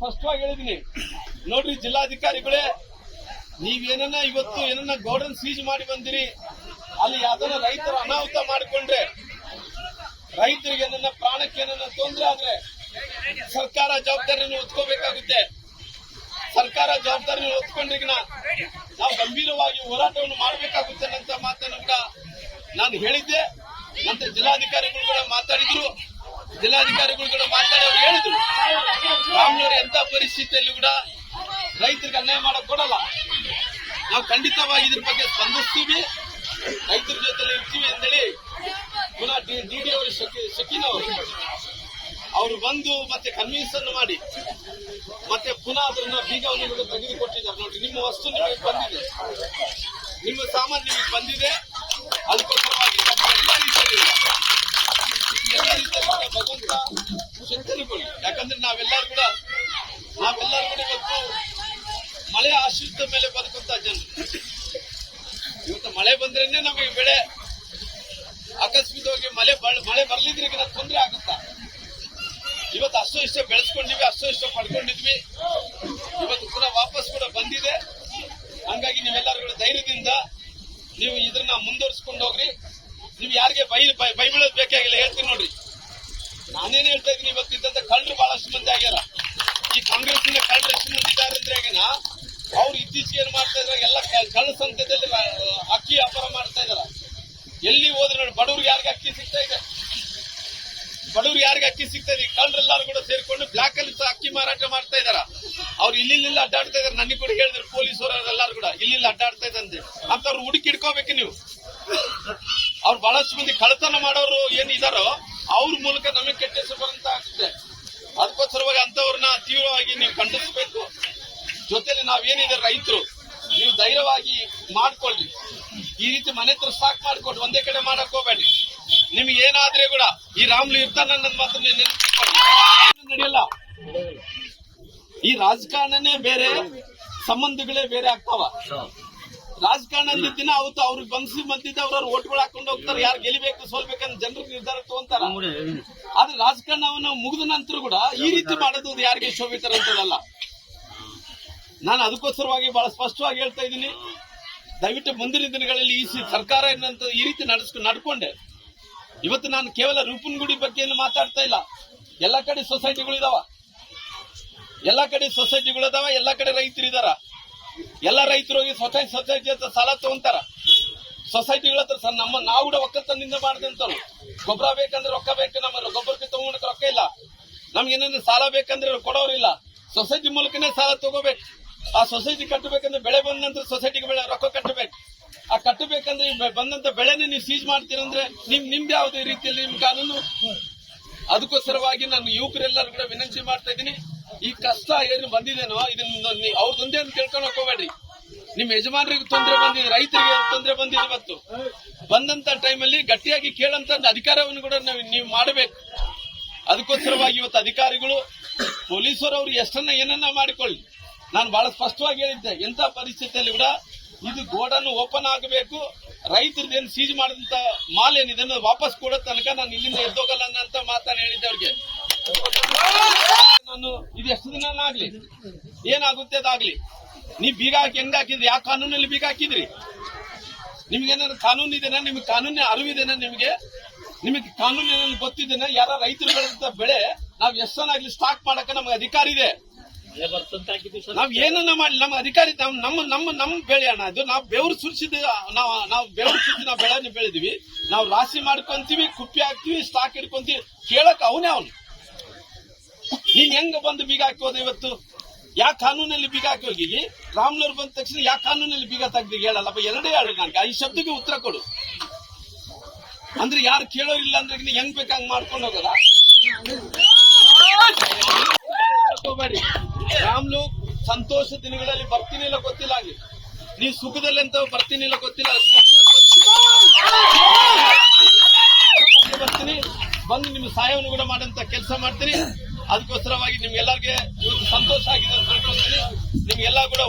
ಸ್ಪಷ್ಟವಾಗಿ ಹೇಳಿದೀನಿ ನೋಡ್ರಿ, ಜಿಲ್ಲಾಧಿಕಾರಿಗಳೇ, ನೀವೇನನ್ನ ಇವತ್ತು ಏನನ್ನ ಗೌಡನ್ ಸೀಜ್ ಮಾಡಿ ಬಂದಿರಿ, ಅಲ್ಲಿ ಯಾವ್ದನ್ನ ರೈತರು ಅನಾಹುತ ಮಾಡಿಕೊಂಡ್ರೆ, ರೈತರಿಗೆ ನನ್ನ ಪ್ರಾಣಕ್ಕೆ ಏನನ್ನ ತೊಂದರೆ ಆದ್ರೆ ಸರ್ಕಾರ ಜವಾಬ್ದಾರಿಯನ್ನು ಹೊತ್ಕೋಬೇಕಾಗುತ್ತೆ. ಸರ್ಕಾರ ಜವಾಬ್ದಾರಿಯನ್ನು ಹೊತ್ಕೊಂಡ್ರಿಗಿನ ನಾವು ಗಂಭೀರವಾಗಿ ಹೋರಾಟವನ್ನು ಮಾಡಬೇಕಾಗುತ್ತೆ ನಾನು ಹೇಳಿದ್ದೆ, ಮತ್ತೆ ಜಿಲ್ಲಾಧಿಕಾರಿಗಳು ಕೂಡ ಮಾತಾಡಿದ್ರು. ಜಿಲ್ಲಾಧಿಕಾರಿಗಳು ಕೂಡ ಮಾತಾಡಿ ಅವ್ರು ಹೇಳಿದ್ರು. ರಾಮನವರು ಎಂತ ಪರಿಸ್ಥಿತಿಯಲ್ಲಿ ಕೂಡ ರೈತರಿಗೆ ಅನ್ಯಾಯ ಮಾಡಕ್ ಕೊಡಲ್ಲ. ನಾವು ಖಂಡಿತವಾಗಿ ಇದ್ರ ಬಗ್ಗೆ ಸ್ಪಂದಿಸ್ತೀವಿ. ರೈತರ ಜೊತೆ ಇರ್ತೀವಿ ಅಂತೇಳಿ ಪುನಃ ಡಿ ಡಿ ಅವರು ಶಕೀನ್ ಅವರು ಬಂದು ಮತ್ತೆ ಕನ್ವಿನ್ಸ್ ಮಾಡಿ, ಮತ್ತೆ ಪುನಃ ಅದನ್ನ ಬೀಗವನ್ನು ಕೂಡ ತೆಗೆದುಕೊಟ್ಟಿದ್ದಾರೆ. ನೋಡಿ, ನಿಮ್ಮ ವಸ್ತು ನಿಮಗೆ ಬಂದಿದೆ. ನಿಮ್ಮ ಸಾಮಾನು ನಿಮಗೆ ಬಂದಿದೆ. ಅದಕ್ಕೋಸ್ಕರವಾಗಿ ಎಲ್ಲ ರೀತಿಯಲ್ಲಿ ಎಲ್ಲ ರೀತಿಯಲ್ಲಿ ಕೂಡ ಭಗವಂತ ಶಕ್ತಿ ಕೊಡಿ ಯಾಕಂದ್ರೆ ನಾವೆಲ್ಲರೂ ಕೂಡ ನಾವೆಲ್ಲರೂ ಕೂಡ ಇವತ್ತು ಮಳೆ ಆಶ್ರಿತ ಮೇಲೆ ಬದುಕುವಂತ ಜನರು ಇವತ್ತು ಮಳೆ ಬಂದ್ರೇನೆ ನಮಗೆ ಬೆಳೆ ಆಕಸ್ಮಿಕವಾಗಿ ಮಳೆ ಮಳೆ ಬರ್ಲಿದ್ರೆ ತೊಂದರೆ ಆಗುತ್ತಾ? ಇವತ್ತು ಅಷ್ಟೋ ಇಷ್ಟ ಬೆಳೆಸ್ಕೊಂಡಿವಿ ಅಷ್ಟೋ ಇಷ್ಟ ಪಡ್ಕೊಂಡಿದ್ವಿ. ಇವತ್ತು ಕೂಡ ವಾಪಸ್ ಕೂಡ ಬಂದಿದೆ. ಹಂಗಾಗಿ ನೀವೆಲ್ಲರೂ ಧೈರ್ಯದಿಂದ ನೀವು ಇದನ್ನ ಮುಂದುವರಿಸ್ಕೊಂಡು ಹೋಗ್ರಿ. ನೀವು ಯಾರಿಗೆ ಬೈ ಬೈ- ಇದ್ದೀನಿ ಇವತ್ತಿದ್ದಂತ ಕಳ್ಳರು ಬಹಳಷ್ಟು ಮಂದಿ ಆಗ್ಯಾರ. ಈ ಕಾಂಗ್ರೆಸ್ಸಿನ ಕಳ್ಳರು ಎಷ್ಟು ಮಂದಿ ಇದ್ದಾರೆ ಅಂದ್ರೆ ಅವ್ರು ಇತ್ತೀಚೆಗೆ ಏನ್ ಮಾಡ್ತಾ ಇದ್ರ, ಎಲ್ಲ ಕಳ್ಳ ಸಂತದಲ್ಲಿ ಅಕ್ಕಿ ವ್ಯಾಪಾರ ಮಾಡ್ತಾ ಇದಾರ. ಎಲ್ಲಿ ಹೋದ್ರೆ ನೋಡಿ, ಬಡವ್ರಿಗೆ ಯಾರಿಗೆ ಅಕ್ಕಿ ಸಿಗ್ತಾ ಇದೆ? ಬಡವ್ರಿಗೆ ಯಾರಿಗೆ ಅಕ್ಕಿ ಸಿಗ್ತಾ ಇದೆ? ಕಳ್ಳರೆಲ್ಲರೂ ಕೂಡ ಸೇರ್ಕೊಂಡು ಬ್ಲಾಕ್ ಅಲ್ಲಿ ಅಕ್ಕಿ ಮಾರಾಟ ಮಾಡ್ತಾ ಇದಾರ. ಅವ್ರು ಇಲ್ಲಿ ಅಡ್ಡಾಡ್ತಾ ಇದಾರೆ. ನನಗೆ ಕೂಡ ಹೇಳಿದ್ರು ಪೊಲೀಸರು ಎಲ್ಲಾರು ಕೂಡ ಇಲ್ಲಿ ಅಡ್ಡಾಡ್ತಾ ಇದ್ದಂತೆ ಅಂತವ್ರು ಹುಡುಕಿ ಇಡ್ಕೋಬೇಕು ನೀವು. ಅವ್ರು ಬಹಳಷ್ಟು ಮಂದಿ ಕಳ್ಳತನ ಮಾಡೋರು ಏನಿದಾರೋ ಅವ್ರ ಮೂಲಕ ನಮಗೆ ಕೆಟ್ಟ ಹೆಸರು ಬರಂತ ಆಗ್ತದೆ. ಅದಕ್ಕೋಸ್ಕರವಾಗಿ ಅಂತವ್ರನ್ನ ತೀವ್ರವಾಗಿ ನೀವು ಖಂಡಿಸಬೇಕು. ಜೊತೆಲಿ ನಾವೇನಿದೆ ರೈತರು, ನೀವು ಧೈರ್ಯವಾಗಿ ಮಾಡ್ಕೊಳ್ರಿ. ಈ ರೀತಿ ಮನೆ ಹತ್ರ ಸಾಕ್ ಮಾಡ್ಕೊಟ್ಟು ಒಂದೇ ಕಡೆ ಮಾಡಕ್ ಹೋಗ್ಬೇಡಿ. ನಿಮ್ಗೆ ಏನಾದ್ರೆ ಕೂಡ ಈ ರಾಮ್ಲು ಇರ್ತಾನ ನನ್ನ ಮಾತ್ರ ನಡೆಯಲ್ಲ. ಈ ರಾಜಕಾರಣನೇ ಬೇರೆ, ಸಂಬಂಧಗಳೇ ಬೇರೆ ಆಗ್ತಾವ. ರಾಜಕಾರಣದ ದಿನ ಅವತ್ತು ಅವ್ರಿಗೆ ಬಂದಿಸಿ ಬಂದಿದ್ದ ಅವ್ರವ್ರು ಓಟ್ಗಳು ಹಾಕೊಂಡು ಹೋಗ್ತಾರೆ. ಯಾರು ಗೆಲಿಬೇಕು ಸೋಲ್ಬೇಕಂತ ಜನರು ನಿರ್ಧಾರ ತಗೊಂತಾರ? ಆದ್ರೆ ರಾಜಕಾರಣವನ್ನು ಮುಗಿದ ನಂತರ ಕೂಡ ಈ ರೀತಿ ಮಾಡೋದು ಯಾರಿಗೆ ಯಾರಿಗೆ ಶೋಭಿತರಂತದಲ್ಲ ನಾನು ಅದಕ್ಕೋಸ್ಕರವಾಗಿ ಬಹಳ ಸ್ಪಷ್ಟವಾಗಿ ಹೇಳ್ತಾ ಇದ್ದೀನಿ. ದಯವಿಟ್ಟು ಮುಂದಿನ ದಿನಗಳಲ್ಲಿ ಈ ಸರ್ಕಾರ ಏನಂತ ಈ ರೀತಿ ನಡೆಸ್ಕೊಂಡು ನಡ್ಕೊಂಡೆ. ಇವತ್ತು ನಾನು ಕೇವಲ ರೂಪನಗುಡಿ ಬಗ್ಗೆ ಏನು ಮಾತಾಡ್ತಾ ಇಲ್ಲ. ಎಲ್ಲ ಕಡೆ ಸೊಸೈಟಿಗಳು ಇದಾವ. ಎಲ್ಲ ಕಡೆ ಸೊಸೈಟಿಗಳು ಇದಾವ ಎಲ್ಲ ಕಡೆ ರೈತರು ಇದಾರ ಎಲ್ಲ ರೈತರು ಹೋಗಿ ಸೊಸೈಟಿ ಸೊಸೈಟಿ ಹತ್ರ ಸಾಲ ತಗೊಂತಾರ. ಸೊಸೈಟಿಗಳ ಹತ್ರ ಸರ್, ನಮ್ಮ ನಾವು ಕೂಡ ಒಕ್ಕಲ್ತನದಿಂದ ಮಾಡಿದಂತವ್ರು ಗೊಬ್ಬರ ಬೇಕಂದ್ರೆ ರೊಕ್ಕ ಬೇಕು ನಮ್ಮ ಗೊಬ್ಬರಕ್ಕೆ ತಗೊಂಡಕ್ಕೆ ರೊಕ್ಕ ಇಲ್ಲ. ನಮ್ಗೆ ಏನಂದ್ರೆ ಸಾಲ ಬೇಕಂದ್ರೆ ಕೊಡೋರಿಲ್ಲ ಸೊಸೈಟಿ ಮೂಲಕನೇ ಸಾಲ ತಗೋಬೇಕು. ಆ ಸೊಸೈಟಿ ಕಟ್ಟಬೇಕಂದ್ರೆ ಬೆಳೆ ಬಂದ ನಂತರ ಸೊಸೈಟಿಗೆ ಬೆಳೆ ರೊಕ್ಕ ಕಟ್ಟಬೇಕು. ಆ ಕಟ್ಟಬೇಕಂದ್ರೆ ಬಂದಂತ ಬೆಳೆನ ನೀವು ಸೀಜ್ ಮಾಡ್ತೀರಂದ್ರೆ ನಿಮ್ ನಿಮ್ದು ಯಾವುದೇ ರೀತಿಯಲ್ಲಿ ನಿಮ್ ಕಾನೂನು ಅದಕ್ಕೋಸ್ಕರವಾಗಿ ನಾನು ಯುವಕರೆಲ್ಲರೂ ಕೂಡ ವಿನಂತಿ ಮಾಡ್ತಾ ಇದ್ದೀನಿ. ಈ ಕಷ್ಟ ಏನು ಬಂದಿದೇನೋ, ಇದನ್ನ ಅವ್ರ ತೊಂದರೆ ಅಂತ ತಿಳ್ಕೊಂಡು ಹೋಗ್ಬೇಡ್ರಿ. ನಿಮ್ ಯಜಮಾನರಿಗೆ ತೊಂದರೆ ಬಂದಿದೆ, ರೈತರಿಗೆ ತೊಂದರೆ ಬಂದಿದೆ ಇವತ್ತು. ಬಂದಂತ ಟೈಮಲ್ಲಿ ಗಟ್ಟಿಯಾಗಿ ಕೇಳಂತ ಅಧಿಕಾರವನ್ನು ಕೂಡ ನಾವು- ಮಾಡಬೇಕು. ಅದಕ್ಕೋಸ್ಕರವಾಗಿ ಇವತ್ತು ಅಧಿಕಾರಿಗಳು, ಪೊಲೀಸರು ಅವರು ಎಷ್ಟನ್ನ ಏನನ್ನ ಮಾಡಿಕೊಳ್ಳಿ. ನಾನು ಬಹಳ ಸ್ಪಷ್ಟವಾಗಿ ಹೇಳಿದ್ದೆ, ಎಂತ ಪರಿಸ್ಥಿತಿಯಲ್ಲಿ ಕೂಡ ಇದು ಗೋಡನ್ ಓಪನ್ ಆಗಬೇಕು. ರೈತರದ್ದು ಸೀಜ್ ಮಾಡಿದಂತ ಮಾಲ್ ಏನಿದೆ ವಾಪಸ್ ಕೊಡೋ ತನಕ ನಾನು ಇಲ್ಲಿಂದ ಎದ್ದೋಗಲ್ಲ ಅಂತ ಮಾತನ್ನ ಹೇಳಿದ್ದೆ ಅವ್ರಿಗೆ. ನಾನು ಇದು ಎಷ್ಟು ದಿನ ಆಗ್ಲಿ ಏನಾಗುತ್ತೆ ಅದಾಗ್ಲಿ? ನೀವು ಬೀಗ ಹಾಕಿ ಹೆಂಗ್ ಹಾಕಿದ್ರಿ? ಯಾವ ಕಾನೂನಲ್ಲಿ ಬೀಗ ಹಾಕಿದ್ರಿ ನಿಮ್ಗೆ ಏನಾದ್ರು ಕಾನೂನು ಇದೆನಾ ನಿಮ್ಗೆ ಕಾನೂನಿನ ಅರಿವಿದೆನಾ ನಿಮ್ಗೆ? ನಿಮಗೆ ಕಾನೂನು ಏನಾದ್ರು ಗೊತ್ತಿದೆನಾ ಯಾರ ರೈತರು ಬೆಳೆದಂತ ಬೆಳೆ ನಾವ್ ಎಷ್ಟನ್ನಾಗ್ಲಿ ಸ್ಟಾಕ್ ಮಾಡಕ್ಕೆ ನಮ್ಗೆ ಅಧಿಕಾರ ಇದೆ. ನಾವ್ ಏನನ್ನ ಮಾಡಿ ನಮ್ಮ ಅಧಿಕಾರಿ ನಮ್ಮ ನಮ್ಮ ನಮ್ಮ ಬೆಳೆ ಅಣ್ಣ. ಅದು ನಾವು ಬೆವರು ಸುರಿಸಿದ ನಾವು ನಾವು ಬೆವರು ಸುರಿಸಿ ನಾವು ಬೆಳೆನ ಬೆಳೆದಿವಿ. ನಾವು ರಾಶಿ ಮಾಡ್ಕೊಂತೀವಿ, ಕುಪ್ಪಿ ಹಾಕ್ತಿವಿ ಸ್ಟಾಕ್ ಇಟ್ಕೊಂತೀವಿ ಕೇಳಕ್ ಅವನೇ ಅವನು. ನೀನ್ ಹೆಂಗ ಬಂದು ಬೀಗ ಹಾಕೋದು ಇವತ್ತು? ಯಾವ ಕಾನೂನಲ್ಲಿ ಬೀಗ ಹಾಕಿ ಹೋಗಿ ಬಂದ ತಕ್ಷಣ ಯಾವ ಕಾನೂನಲ್ಲಿ ಬೀಗ ತೆಗ್ದು ಹೇಳಲ್ಲಪ್ಪ, ಎರಡೇ ಹೇಳು ನನಗೆ ಈ ಶಬ್ದಕ್ಕೆ ಉತ್ತರ ಕೊಡು. ಅಂದ್ರೆ ಯಾರು ಕೇಳೋರಿಲ್ಲ ಅಂದ್ರೆ ನೀನ್ ಹೆಂಗ್ ಬೇಕಂಗ್ ಮಾಡ್ಕೊಂಡು ಹೋಗಲ್ಲ ರಾಮ್ಲು ಸಂತೋಷ ದಿನಗಳಲ್ಲಿ ಬರ್ತೀನಿ ಇಲ್ಲ ಗೊತ್ತಿಲ್ಲ ಆಗ್ಲಿ ನೀ ಸುಖದಲ್ಲಿ ಅಂತ ಬರ್ತೀನಿ ಇಲ್ಲ ಗೊತ್ತಿಲ್ಲ. ಬರ್ತೀನಿ. ಬಂದು ನಿಮ್ಮ ಸಹಾಯವನ್ನು ಕೂಡ ಮಾಡಂತ ಕೆಲಸ ಮಾಡ್ತೀನಿ. ಅದಕ್ಕೋಸ್ಕರವಾಗಿ ನಿಮ್ಗೆಲ್ಲರಿಗೆ ಇವತ್ತು ಸಂತೋಷ ಆಗಿದೆ ಅಂತ ತಿಳ್ಕೊಳ್ತೀನಿ ನಿಮ್ಗೆಲ್ಲ ಕೂಡ